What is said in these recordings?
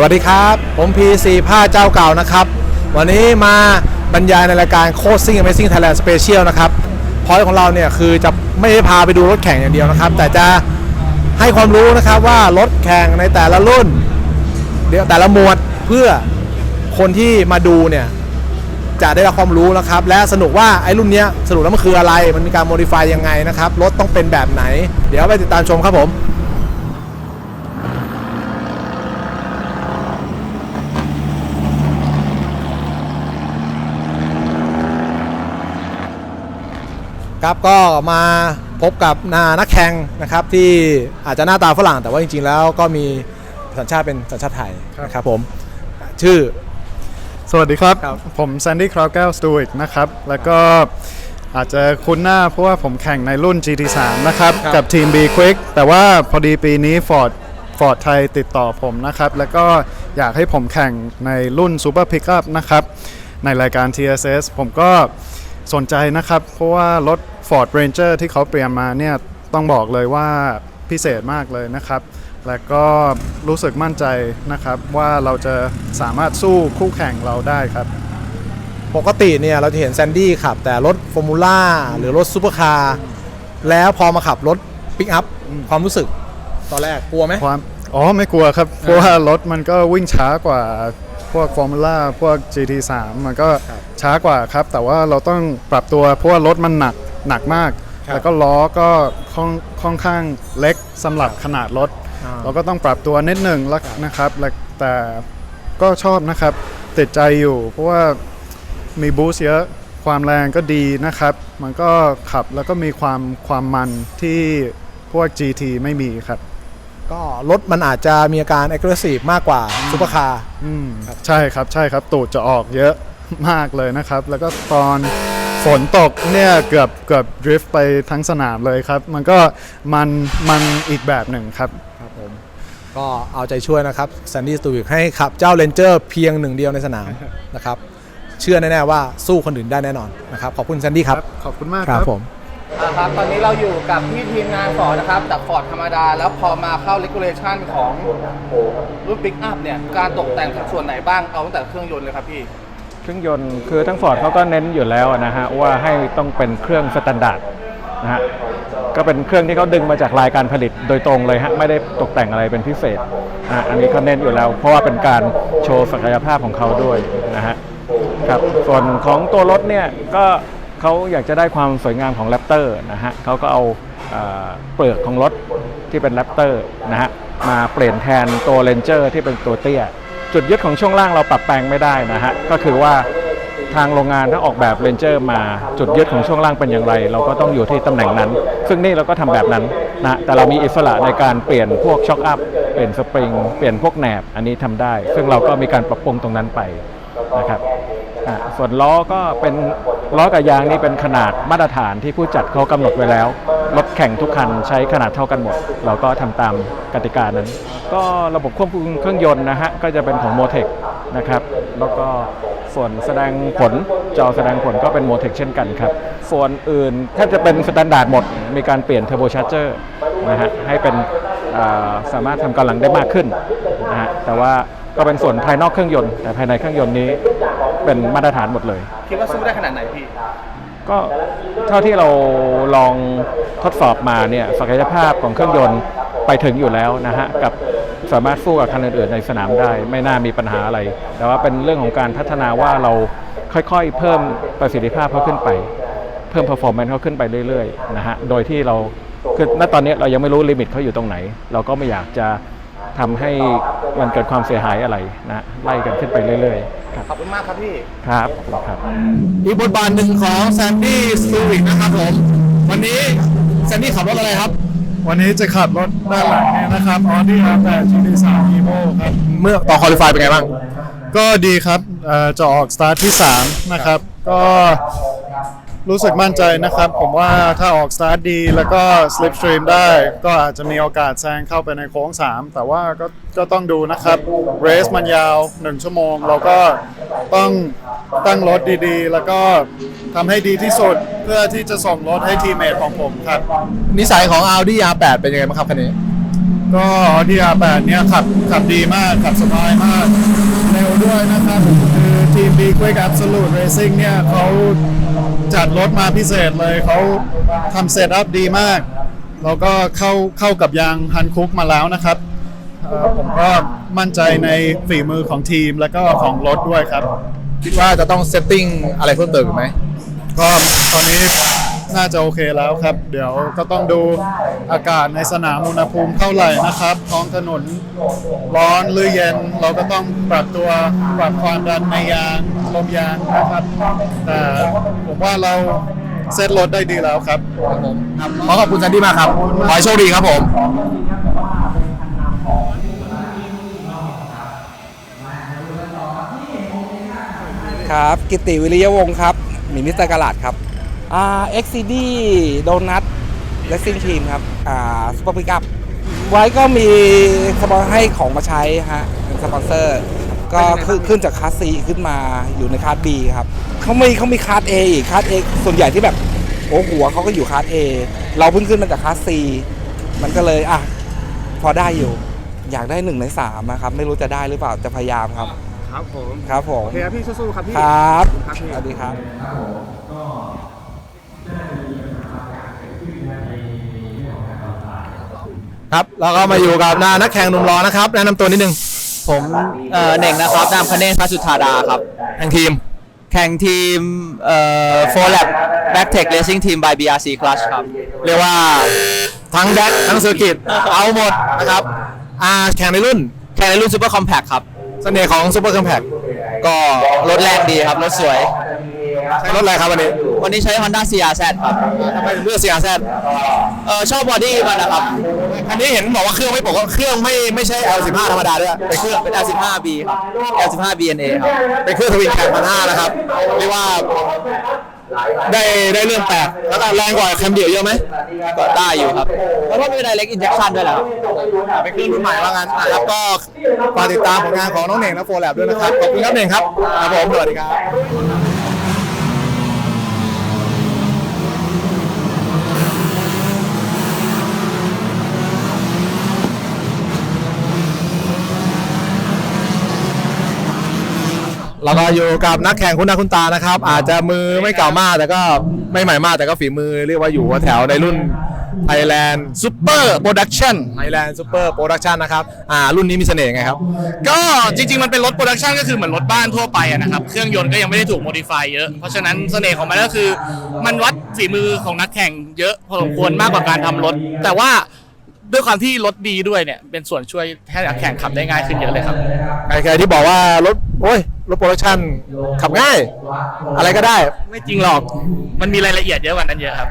สวัสดีครับ ผม P4 ผ้าเจ้าเก่านะครับ วันนี้มาบรรยายในรายการโคชซิ่ง Amazing Thailand Special นะครับพอยของเราเนี่ยคือจะไม่ได้พาไปดูรถแข่งอย่างเดียวนะครับ แต่จะให้ความรู้นะครับว่ารถแข่งในแต่ละรุ่น เดี๋ยวแต่ละหมวดเพื่อคนที่มาดูเนี่ยจะได้รับความรู้นะครับ และสนุกว่าไอ้รุ่นเนี้ยสรุปแล้วมันคืออะไร มันมีการโมดิฟายยังไงนะครับรถต้องเป็นแบบไหน เดี๋ยวไปติดตามชมครับผม ครับก็มาพบกับนานักแข่งนะครับที่อาจจะหน้าตาฝรั่งแต่ว่าจริงๆ แล้วก็มีสัญชาติเป็นสัญชาติไทยนะครับผมชื่อ สวัสดีครับ ครับ ผมแซนดี้คราวแก้วสตูวิกนะครับ แล้วก็อาจจะคุ้นหน้าเพราะว่าผมแข่งในรุ่น GT3 นะครับ ครับ กับทีม B Quick แต่ว่าพอดีปีนี้ Ford Ford ไทยติดต่อผมนะครับ แล้วก็อยากให้ผมแข่งในรุ่น Super Pickup นะครับ ในรายการ TSS ผมก็ สนใจนะครับ เพราะว่ารถ Ford Ranger ที่เขาเตรียมมาเนี่ยต้องบอกเลยว่าพิเศษมากเลยนะครับ และก็รู้สึกมั่นใจนะครับว่าเราจะสามารถสู้คู่แข่งเราได้ครับ ปกติเนี่ยเราจะเห็นแซนดี้ขับ แต่รถฟอร์มูล่าหรือรถซูเปอร์คาร์แล้วพอมาขับรถปิกอัพความรู้สึกตอนแรกกลัวไหมความอ๋อไม่กลัวครับ เพราะว่ารถมันก็วิ่งช้ากว่า พวกฟอร์มูล่าพวก GT3 มันก็ช้ากว่าครับ แต่ว่าเราต้องปรับตัวเพราะว่ารถมันหนักหนักมาก แล้วก็ล้อก็ค่อนค่อนข้างเล็กสำหรับขนาดรถอ่าเราก็ต้องปรับตัวนิดหนึ่งแล้วนะครับและแต่ก็ชอบนะครับ ติดใจอยู่ เพราะว่ามีบูสต์เยอะความแรงก็ดีนะครับ มันก็ขับแล้วก็มีความความมันที่พวก GT ไม่มีครับ ก็รถมันอาจจะมีอาการ aggressive มากกว่าซูเปอร์คาร์ อืมใช่ครับใช่ครับตูดจะออกเยอะมากเลยนะครับ แล้วก็ตอนฝนตกเนี่ยเกือบเกือบดริฟต์ไปทั้งสนามเลยครับ มันก็มันมันอีกแบบหนึ่งครับ ครับผม ก็เอาใจช่วยนะครับแซนดี้สตูวิกให้ขับเจ้าเลนเจอร์เพียงหนึ่งเดียวในสนาม นะครับ เชื่อแน่ ๆ ว่าสู้คนอื่นได้แน่นอนนะครับ ขอบคุณแซนดี้ครับ ขอบคุณมากคครัรับบผม อ่าครับตอนนี้เราอยู่กับพี่ทีมงานฟอร์ดนะครับจากฟอร์ดธรรมดา แล้วพอมาเข้า regulation ของรุ่นปิกอัพเนี่ยการตกแต่งส่วนไหนบ้างเอาตั้งแต่เครื่องยนต์เลยครับพี่ เครื่องยนต์คือทั้งฟอร์ดเขาก็เน้นอยู่แล้วนะฮะว่าให้ต้องเป็นเครื่องสแตนดาร์ดนะฮะก็เป็นเครื่องที่เขาดึงมาจากรายการผลิตโดยตรงเลยฮะไม่ได้ตกแต่งอะไรเป็นพิเศษนะฮะอันนี้เขาเน้นอยู่แล้ว เพราะว่าเป็นการโชว์ศักยภาพของเขาด้วยนะฮะครับส่วนของตัวรถเนี่ยก็ เขาอยากจะได้ความสวยงามของแรปเตอร์นะฮะเขาก็เอาเปลือกของรถที่เป็นแรปเตอร์นะฮะมาเปลี่ยนแทนตัวเลนเจอร์ที่เป็นตัวเตี้ย จุดยึดของช่วงล่างเราปรับแปลงไม่ได้นะฮะก็คือว่าทางโรงงานถ้าออกแบบเรนเจอร์มาจุดยึดของช่วงล่างเป็นอย่างไร เราก็ต้องอยู่ที่ตำแหน่งนั้น ซึ่งนี่เราก็ทำแบบนั้นนะแต่เรามีอิสระในการเปลี่ยนพวกช็อคอัพเปลี่ยนสปริงเปลี่ยนพวกแหนบอันนี้ทำได้ ซึ่งเราก็มีการปรับปรุงตรงนั้นไปนะครับ ส่วนล้อก็เป็นล้อกับยางนี่เป็นขนาดมาตรฐานที่ผู้จัดเขากำหนดไว้แล้ว รถแข่งทุกคันใช้ขนาดเท่ากันหมด เราก็ทำตามกติกานั้น ก็ระบบควบคุมเครื่องยนต์นะฮะ ก็จะเป็นของ m o t e c นะครับ แล้วก็ส่วนแสดงผลจอแสดงผลก็เป็น m o t e c เช่นกันครับ ส่วนอื่นแทบจะเป็นสแตนดาร์ดหมด มีการเปลี่ยนเทอร์โบชาร์เจอร์นะฮะให้เป็นสามารถทำกำลังได้มากขึ้นนะฮะแต่ว่าก็เป็นส่วนภายนอกเครื่องยนต์ แต่ภายในเครื่องยนต์นี้ เป็นมาตรฐานหมดเลย คิดว่าสู้ได้ขนาดไหนพี่ ก็เท่าที่เราลองทดสอบมาเนี่ยศักยภาพของเครื่องยนต์ไปถึงอยู่แล้วนะฮะกับสามารถสู้กับคันอื่นๆในสนามได้ ไม่น่ามีปัญหาอะไร แต่ว่าเป็นเรื่องของการพัฒนาว่าเราค่อยๆ เพิ่มประสิทธิภาพเขาขึ้นไป เพิ่ม performance เขาขึ้นไปเรื่อยๆนะฮะโดยที่เราคือณตอนนี้เรายังไม่รู้ลิมิตเขาอยู่ตรงไหน เราก็ไม่อยากจะทำให้มันเกิดความเสียหายอะไรนะไล่กันขึ้นไปเรื่อย ๆ ครับ ขอบคุณมากครับพี่ ครับขอบคุณครับ อีกบทบาทหนึ่งของแซนดี้สตูวิกนะครับผม วันนี้แซนดี้ขับรถอะไรครับ วันนี้จะขับรถด้านหลังเนี่ยนะครับ Audi R8 GT3 Evo ครับ เมื่อต่อคอลิฟายเป็นไงบ้าง ก็ดีครับเอ่อจะออกสตาร์ทที่ 3 นะครับ ก็รู้สึกมั่นใจนะครับ ผมว่าถ้าออกสตาร์ทดีแล้วก็สลิปสตรีมได้ ก็อาจจะมีโอกาสแซงเข้าไปในโค้ง 3 แต่ว่าก็ ก็ต้องดูนะครับเรสมันยาว 1 ชั่วโมง เราก็ต้องตั้งรถดีๆ แล้วก็ทำให้ดีที่สุดเพื่อที่จะส่งรถให้ทีมเมทของผมครับ นิสัยของ Audi R8 เป็นยังไงบ้างครับคันนี้ ก็ดีอาแปดเนี่ยขับขับดีมากขับสบายมาก เร็วด้วยนะครับคือทีม B Quick Absolute Racing เนี่ยเขาจัดรถมาพิเศษเลยเขาทำเซตอัพดีมาก แล้วก็เข้าเข้ากับยางฮันคุกมาแล้วนะครับ เอ่อผมก็มั่นใจในฝีมือของทีมแล้วก็ของรถด้วยครับ คิดว่าจะต้องเซตติ้งอะไรเพิ่มเติมอีกไหม ก็ตอนนี้น่าจะโอเคแล้วครับ เดี๋ยวก็ต้องดูอากาศในสนามอุณหภูมิเท่าไหร่นะครับ ท้องถนนร้อนหรือเย็น เราก็ต้องปรับตัวปรับความดันในยางลมยางนะครับ แต่ผมว่าเราเซตรถได้ดีแล้วครับ ขอขอบคุณแซนดี้มากครับ ขอให้โชคดีครับผม ครับ กิติวิริยวงศ์ครับหมีมิสเตอร์กาลาดครับอ่า XCD โดนัทเลสซิ่งทีมครับอ่าซูเปอร์พิกัพไว้ก็มีสปอนให้ของมาใช้ฮะเป็นสปอนเซอร์ ก็ขึ้นขึ้นจากคลาส C ขึ้นมาอยู่ในคลาส B ครับเขามีเขามีคลาส A อีกคลาส A ส่วนใหญ่ที่แบบโอ้หัวเขาก็อยู่คลาส A เราเพิ่งขึ้นมาจากคลาส C มันก็เลยอะพอได้อยู่ อยากได้หนึ่งในสามนะครับ ไม่รู้จะได้หรือเปล่าจะพยายามครับ ครับผมครับผม โอเคครับพี่สู้ๆครับพี่ครับครับพี่ สวัสดีครับ ครับแล้วก็มาอยู่กับนานักแข่งหนุ่มรอนะครับแนะนำตัวนิดนึงผมเอ่อเน่งนะครับนามคเนศพระสุธาดาครับ แข่งทีม แข่งทีมเอ่อโฟร์แลบแบ็กเทคเลสซิ่งทีม by BRC Clutch ครับ เรียกว่าทั้งแดกทั้งเซอร์กิตเอาหมดนะครับอ่าแข่งในรุ่น แข่งในรุ่นซูเปอร์คอมแพคครับ เสน่ห์ของซูเปอร์คอมแพคก็รถแรงดีครับรถสวย ใช้รถอะไรครับวันนี้วันนี้ใช้ Honda CRZ ครับทำไมถึงเลือก CRZ เออชอบบอดี้มันนะครับอันนี้เห็นบอกว่าเครื่องไม่ปกติเครื่องไม่ไม่ใช่ L15 ธรรมดาด้วยเป็นเครื่องเป็น L15B ครับ L15 BNA ครับเป็นเครื่องทวินแคมพันห้านะครับเรียกว่า ได้ได้เรื่องแปลกแล้วก็แรงกว่าแคมเดียวเยอะไหมก็ได้อยู่ครับ แล้วก็มี direct injection ด้วยแหละครับเป็นเครื่องรุ่นใหม่ว่างั้นนะครับก็ฝากติดตามผลงานของน้องเน่งและโฟร์แลบด้วยนะครับ ขอบคุณครับเน่งครับ ครับผมสวัสดีครับ เราก็อยู่กับนักแข่งคุณหน้าคุณตานะครับ อาจจะมือไม่เก่ามากแต่ก็ไม่ใหม่มากแต่ก็ฝีมือเรียกว่าอยู่แถวในรุ่น Thailand Super Production Thailand Super Production นะครับอ่ารุ่นนี้มีเสน่ห์ไงครับ ก็จริงๆ มันเป็นรถโปรดักชันก็คือเหมือนรถบ้านทั่วไปอะนะครับ เครื่องยนต์ก็ยังไม่ได้ถูกโมดิฟายเยอะ เพราะฉะนั้นเสน่ห์ของมันก็คือ มันวัดฝีมือของนักแข่งเยอะพอสมควรมากกว่าการทำรถ แต่ว่า ด้วยความที่รถดีด้วยเนี่ยเป็นส่วนช่วยให้นักแข่งขับได้ง่ายขึ้นเยอะเลยครับ ใครๆที่บอกว่ารถโอ้ยรถโปรดักชันขับง่าย อะไรก็ได้ไม่จริงหรอกมันมีรายละเอียดเยอะกว่านั้นเยอะครับ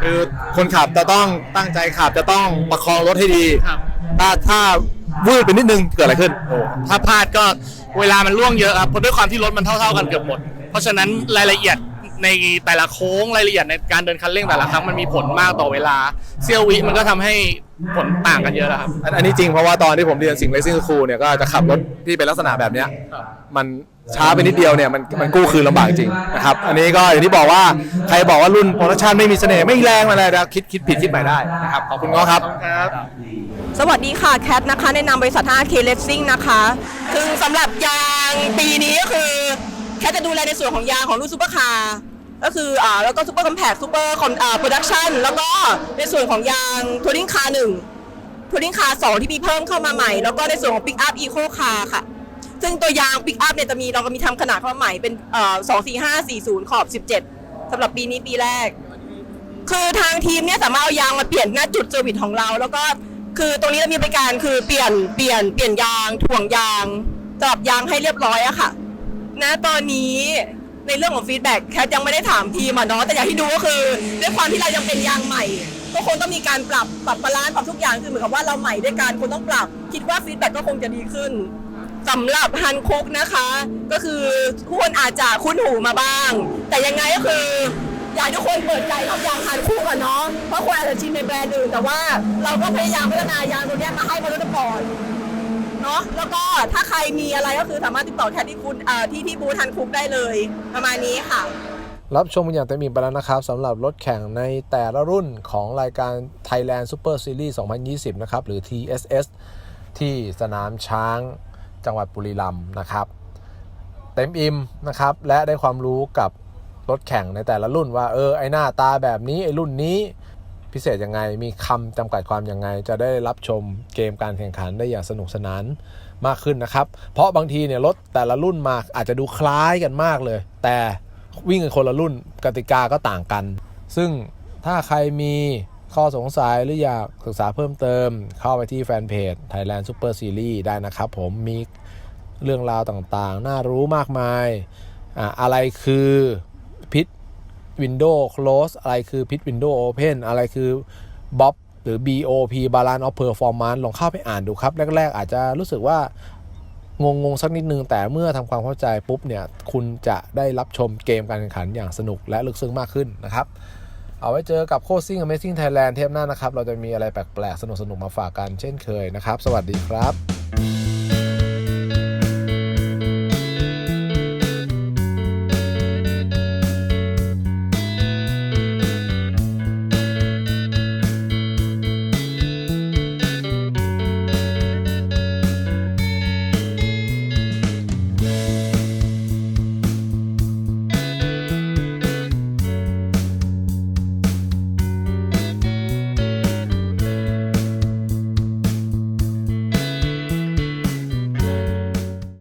คือคนขับจะต้องตั้งใจขับจะต้องประคองรถให้ดีครับ ถ้าถ้าวืดไปนิดนึงเกิดอะไรขึ้น ถ้าพลาดก็เวลามันล่วงเยอะครับเพราะด้วยความที่รถมันเท่า ๆกันเกือบหมด เพราะฉะนั้นรายละเอียด ในแต่ละโค้งรายละเอียดในการเดินคันเร่งแต่ละครั้งมันมีผลมากต่อเวลาเซี่ยววิมันก็ทำให้ผลต่างกันเยอะแล้วครับ อันอันนี้จริงเพราะว่าตอนที่ผมเรียนสิ่งเลสซิ่งครูเนี่ยก็จะขับรถที่เป็นลักษณะแบบเนี้ยมันช้าไปนิดเดียวเนี่ยมันมันกู้คืนลำบากจริงนะครับอันนี้ก็อย่างที่บอกว่าใครบอกว่ารุ่นโปรดักชันไม่มีเสน่ห์ไม่แรงอะไรนะคิดคิดผิดคิดใหม่ได้นะครับขอบคุณง้อครับ สวัสดีค่ะแคทนะคะ ในนามบริษัท 5K Racing นะคะซึ่งสำหรับยางปีนี้ก็คือ แคทจะดูแลในส่วนของยางของรุ่นซูเปอร์คาร์ก็คืออ่าแล้วก็ซูเปอร์คอมแพคซูเปอร์คอมอ่าโปรดักชันแล้วก็ในส่วนของยางทัวริงคาร์หนึ่งทัวริงคาร์สองที่มีเพิ่มเข้ามาใหม่ แล้วก็ในส่วนของปิกอัพอีโคคาร์ค่ะ ซึ่งตัวยางปิกอัพเนี่ยจะมีเราก็มีทำขนาดเข้ามาใหม่เป็นเอ่อ24540ขอบ17สำหรับปีนี้ปีแรก คือทางทีมเนี่ยสามารถเอายางมาเปลี่ยนหน้าจุดเซอร์วิสของเรา แล้วก็คือตรงนี้เรามีบริการคือเปลี่ยนเปลี่ยนเปลี่ยนยางถ่วงยางสลับยางให้เรียบร้อยอะค่ะ ณตอนนี้ในเรื่องของฟีดแบ็กแคทยังไม่ได้ถามทีมอะเนาะแต่อย่างที่ดูก็คือด้วยความที่เรายังเป็นยางใหม่ ก็คงต้องมีการปรับปรับบาลานซ์ปรับทุกอย่างคือเหมือนกับว่าเราใหม่ด้วยกันคงต้องปรับ คิดว่าฟีดแบ็กก็คงจะดีขึ้นสำหรับฮันคุกนะคะ ก็คือทุกคนอาจจะคุ้นหูมาบ้าง แต่ยังไงก็คืออยากให้ทุกคนเปิดใจรับยางฮันคุกอะเนาะเพราะคนอาจจะชินในแบรนด์อื่นแต่ว่าเราก็พยายามพัฒนายางตัวเนี้ยมาให้มารุตก่อน เนาะแล้วก็ถ้าใครมีอะไรก็คือสามารถติดต่อแคทที่คุณที่ที่บูธทันคุกได้เลย ประมาณนี้ค่ะ รับชมกันอย่างเต็มอิ่มไปแล้วนะครับสำหรับรถแข่งในแต่ละรุ่นของรายการ Thailand Super Series 2020 นะครับ หรือ TSS ที่สนามช้างจังหวัดบุรีรัมย์นะครับ เต็มอิ่มนะครับ และได้ความรู้กับรถแข่งในแต่ละรุ่นว่าเออไอหน้าตาแบบนี้ไอรุ่นนี้ พิเศษยังไง มีคำจำกัดความยังไง จะได้รับชมเกมการแข่งขันได้อย่างสนุกสนานมากขึ้นนะครับ เพราะบางทีเนี่ยรถแต่ละรุ่นมาอาจจะดูคล้ายกันมากเลย แต่วิ่งกันคนละรุ่นกติกาก็ต่างกัน ซึ่งถ้าใครมีข้อสงสัยหรืออยากศึกษาเพิ่มเติม เข้าไปที่แฟนเพจ Thailand Super Series ได้นะครับ ผมมีเรื่องราวต่างๆ น่ารู้มากมายออะไรคือพิษ Window Close อะไรคือพิษ Window Open อะไรคือ BOP หรือ BOP Balance of Performance ลองเข้าไปอ่านดูครับ แรก ๆ อาจจะรู้สึกว่างงงสักนิดนึง แต่เมื่อทำความเข้าใจปุ๊บเนี่ย คุณจะได้รับชมเกมการแข่งขันอย่างสนุกและลึกซึ้งมากขึ้นนะครับ เอาไว้เจอกับโคซิ่ง Amazing Thailand เทปหน้านะครับ เราจะมีอะไรแปลก ๆ สนุกๆ มาฝากกันเช่นเคยนะครับ สวัสดีครับ